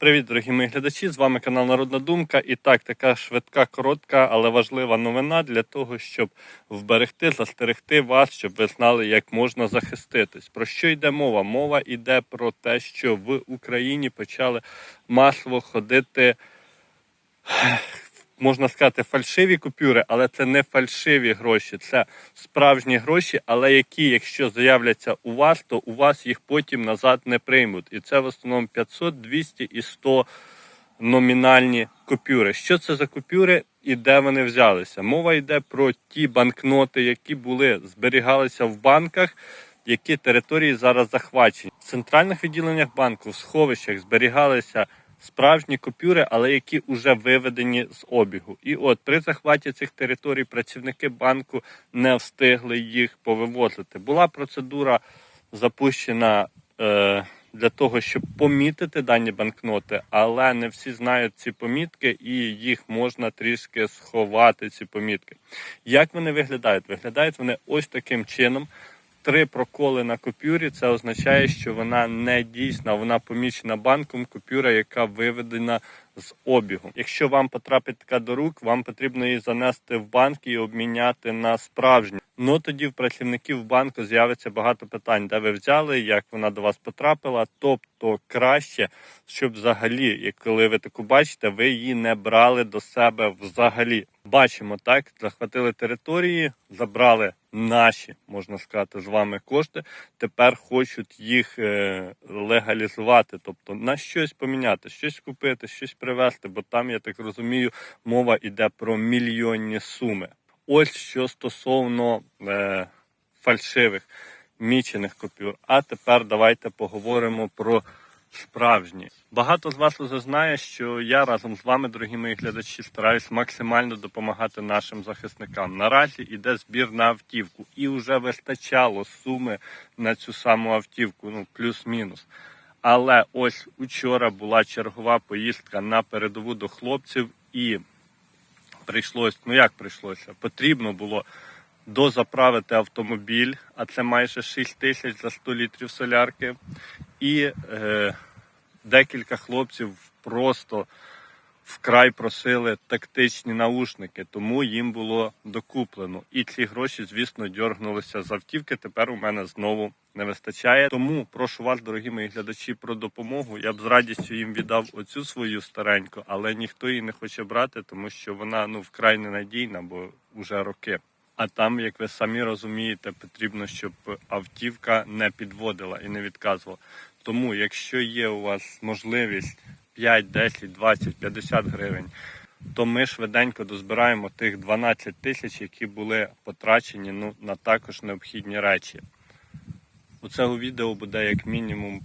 Привіт, дорогі мої глядачі! З вами канал Народна Думка. І так, така швидка, коротка, але важлива новина для того, щоб вберегти, застерегти вас, щоб ви знали, як можна захиститись. Про що йде мова? Мова йде про те, що в Україні почали масово ходити. Можна сказати, фальшиві купюри, але це не фальшиві гроші, це справжні гроші, але які, якщо з'являться у вас, то у вас їх потім назад не приймуть. І це в основному 500, 200 і 100 номінальні купюри. Що це за купюри і де вони взялися? Мова йде про ті банкноти, які були зберігалися в банках. Які території зараз захвачені в центральних відділеннях банку, в сховищах зберігалися справжні купюри, але які вже виведені з обігу. І от при захваті цих територій працівники банку не встигли їх повивозити. Була процедура запущена е, для того, щоб помітити дані банкноти, але не всі знають ці помітки, і їх можна трішки сховати. Ці помітки. Як вони виглядають? Виглядають вони ось таким чином. Три проколи на купюрі це означає, що вона не дійсна, вона помічена банком, купюра, яка виведена з обігу. Якщо вам потрапить така до рук, вам потрібно її занести в банк і обміняти на справжню. Ну тоді в працівників банку з'явиться багато питань, де ви взяли, як вона до вас потрапила. Тобто краще, щоб взагалі, коли ви таку бачите, ви її не брали до себе взагалі. Бачимо так, захватили території, забрали наші, можна сказати, з вами кошти. Тепер хочуть їх е, легалізувати, тобто на щось поміняти, щось купити, щось привезти, бо там, я так розумію, мова йде про мільйонні суми. Ось що стосовно е, фальшивих мічених купюр. А тепер давайте поговоримо про справжні. Багато з вас уже знає, що я разом з вами, дорогі мої глядачі, стараюсь максимально допомагати нашим захисникам. Наразі йде збір на автівку, і вже вистачало суми на цю саму автівку, ну плюс-мінус. Але ось учора була чергова поїздка на передову до хлопців, і прийшлось, ну як прийшлося, потрібно було дозаправити автомобіль, а це майже 6 тисяч за 100 літрів солярки. І е, декілька хлопців просто вкрай просили тактичні наушники, тому їм було докуплено. І ці гроші, звісно, дьоргнулися з автівки. Тепер у мене знову не вистачає. Тому прошу вас, дорогі мої глядачі, про допомогу. Я б з радістю їм віддав оцю свою стареньку, але ніхто її не хоче брати, тому що вона ну вкрай ненадійна, бо вже роки. А там, як ви самі розумієте, потрібно, щоб автівка не підводила і не відказувала. Тому, якщо є у вас можливість 5, 10, 20, 50 гривень, то ми швиденько дозбираємо тих 12 тисяч, які були потрачені ну, на також необхідні речі. У цього відео буде як мінімум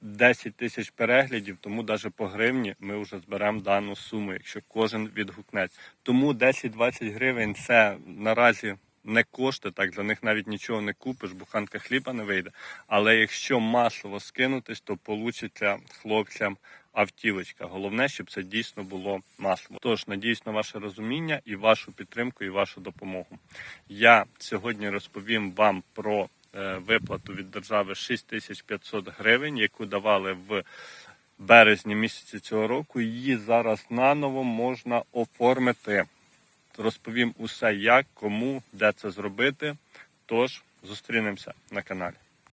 10 тисяч переглядів, тому навіть по гривні ми вже зберемо дану суму, якщо кожен відгукнеться. Тому 10-20 гривень це наразі не кошти, так за них навіть нічого не купиш, буханка хліба не вийде. Але якщо масово скинутись, то получиться хлопцям автівочка. Головне, щоб це дійсно було масово. Тож надіюсь на ваше розуміння і вашу підтримку, і вашу допомогу. Я сьогодні розповім вам про е, виплату від держави 6500 гривень, яку давали в березні місяці цього року. Її зараз наново можна оформити. Розповім усе, як, кому, де це зробити. Тож зустрінемося на каналі.